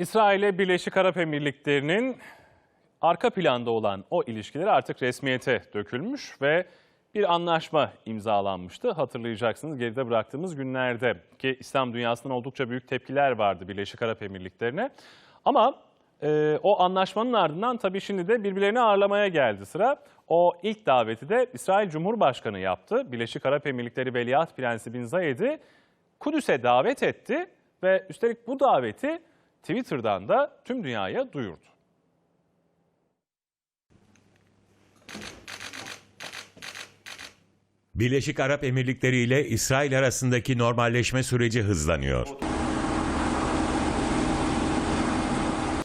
İsrail ile Birleşik Arap Emirlikleri'nin arka planda olan o ilişkileri artık resmiyete dökülmüş ve bir anlaşma imzalanmıştı. Hatırlayacaksınız geride bıraktığımız günlerde ki İslam dünyasından oldukça büyük tepkiler vardı Birleşik Arap Emirlikleri'ne. Ama e, o anlaşmanın ardından tabii şimdi de birbirlerini ağırlamaya geldi sıra. O ilk daveti de İsrail Cumhurbaşkanı yaptı. Birleşik Arap Emirlikleri Veliaht Prensi Bin Zayed'i Kudüs'e davet etti ve üstelik bu daveti Twitter'dan da tüm dünyaya duyurdu. Birleşik Arap Emirlikleri ile İsrail arasındaki normalleşme süreci hızlanıyor.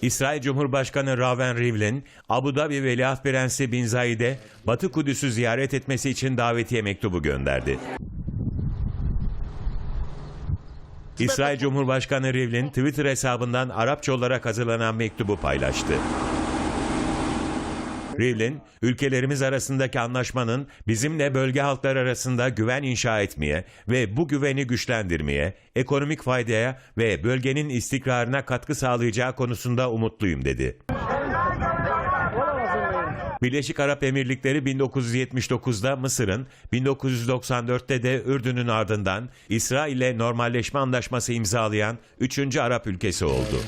İsrail Cumhurbaşkanı Raven Rivlin, Abu Dhabi Veliaht Prensi Bin Zayed'e Batı Kudüs'ü ziyaret etmesi için davetiye mektubu gönderdi. İsrail Cumhurbaşkanı Rivlin Twitter hesabından Arapça olarak hazırlanan mektubu paylaştı. Rivlin, ülkelerimiz arasındaki anlaşmanın bizimle bölge halklar arasında güven inşa etmeye ve bu güveni güçlendirmeye, ekonomik faydaya ve bölgenin istikrarına katkı sağlayacağı konusunda umutluyum dedi. Birleşik Arap Emirlikleri 1979'da Mısır'ın, 1994'te de Ürdün'ün ardından İsrail ile normalleşme anlaşması imzalayan 3. Arap ülkesi oldu.